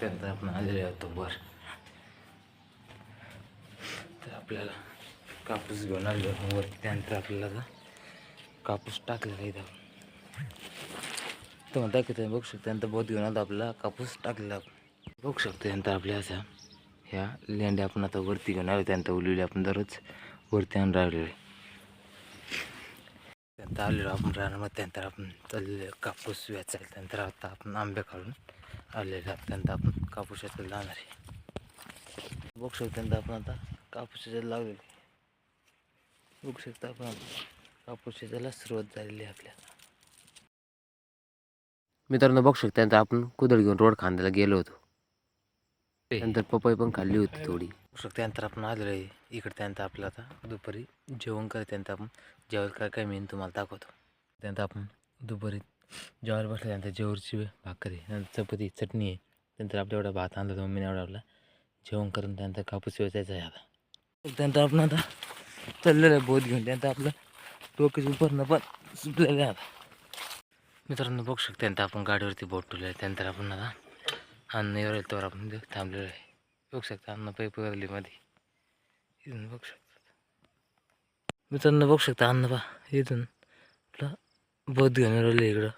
शकता आपण आलेले होतो बर तर आपल्याला कापूस घेऊन आलो वर त्यानंतर आपल्याला कापूस टाकलेला इथं. तर म्हणता की तुम्ही बघू शकतो त्यानंतर बोत घेऊन आता आपला कापूस टाकलेला बघू शकतो त्यानंतर आपल्या अशा ह्या लेंड्या आपण आता वरती घेऊन आलो त्यानंतर उलवली आपण दररोज वरती आणून राहिलेलो आता त्यानंतर आलेलो आपण रानामध्ये त्यानंतर आपण चाललेलो कापूस वेचायला त्यानंतर आता आपण आंबे काढून आलेले त्यानंतर आपण कापूस वेचायला जाणार आहे. बघू शकतो त्यानंतर आपण आता कापूस वेचायला लागलेलो बघू शकता आपण कापूस वेचायला सुरुवात झालेली आहे आपल्याला मित्रांनो बघू शकतो त्यानंतर आपण कुदळ घेऊन रोड खांद्याला गेलो होतो. त्यानंतर पपई पण खाल्ली होती थोडी. बघू शकता त्यानंतर आपण आलेलो आहे. इकडे त्यानंतर आपल्याला आता दुपारी जेवण करत त्यानंतर आपण. जेवायला काय काय मेन तुम्हाला दाखवतो. त्यानंतर आपण दुपारी जेवायला बसल्यानंतर जेवरची भाकरी नंतर चपाती चटणी. आहे त्यानंतर आपल्या एवढा भात आणला मम्मीने एवढा आपला जेवण करून त्यानंतर कापूस वेचायचा आहे आता. त्यानंतर आपण आता चाललेलं आहे बोध घेऊन. त्यानंतर आपलं डोक्याचं उपरणं पण सुटलेलं आहे आता. मित्रांनो बघू शकता त्यानंतर आपण गाडीवरती बोट ठेवलं आहे. त्यानंतर आपण आता अन्न येईल तर आपण थांबलेलं आहे. बघू शकता अन्न पैप वरली इथून बघू शकता. मित्रांनो बघू शकता अन्न पा इथून आपलं बोध घेऊन राहिले इकडं.